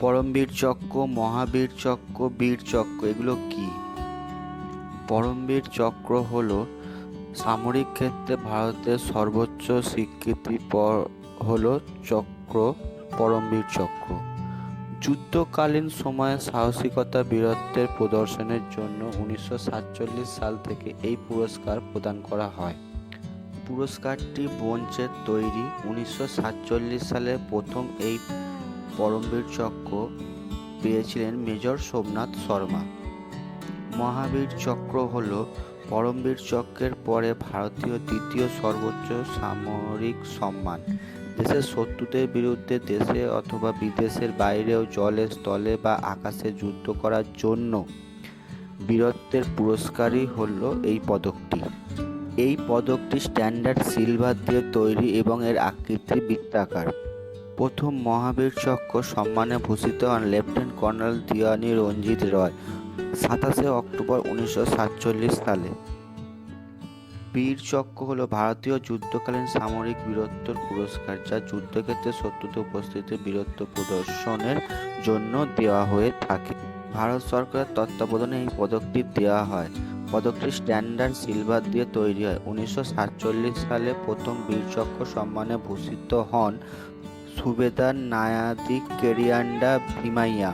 পরমবীর চক্র, মহাবীর চক্র, বীর চক্র, এগুলো কি? পরমবীর চক্র হলো সামরিক ক্ষেত্রে ভারতের সর্বোচ্চ স্বীকৃতি হলো চক্র, পরমবীর চক্র। যুদ্ধকালীন সময়ে সাহসিকতা বীরত্বের প্রদর্শনের জন্য উনিশশো সাতচল্লিশ সাল থেকে এই পুরস্কার প্রদান করা হয়। পুরস্কারটি ব্রোঞ্জের তৈরি। উনিশশো সাতচল্লিশ সালে প্রথম এই পরমবীর চক্র পেয়েছিলেন মেজর সোমনাথ শর্মা। মহাবীর চক্র হল পরমবীর চক্রের পরে ভারতীয় দ্বিতীয় সর্বোচ্চ সামরিক সম্মান। দেশের শত্রুদের বিরুদ্ধে দেশে অথবা বিদেশের বাইরেও জলে, স্থলে বা আকাশে যুদ্ধ করার জন্য বীরত্বের পুরস্কারই হলো এই পদকটি। এই পদকটি স্ট্যান্ডার্ড সিলভার দিয়ে তৈরি এবং এর আকৃতি বৃত্তাকার। প্রথম মহাবীর চক্র সম্মানে ভূষিত হন লেফটেন্যান্ট কর্নেল দিওয়ানি রঞ্জিত রয়, সাতাশে অক্টোবর উনিশশো সাতচল্লিশ সালে। বীর চক্র হলো ভারতীয় যুদ্ধকালীন সামরিক বীরত্বের পুরস্কার, যা যুদ্ধক্ষেত্রে শত্রুতে উপস্থিতি বীরত্ব প্রদর্শনের জন্য দেওয়া হয়ে থাকে। ভারত সরকারের তত্ত্বাবধানে এই পদকটি দেওয়া হয়। পদকটি স্ট্যান্ডার্ড সিলভার দিয়ে তৈরি হয়। উনিশশো সাতচল্লিশ সালে প্রথম বীরচক্র সম্মানে ভূষিত হন সুবেদার নায়াদিক কেরিয়ান্ডা ভীমাইয়া।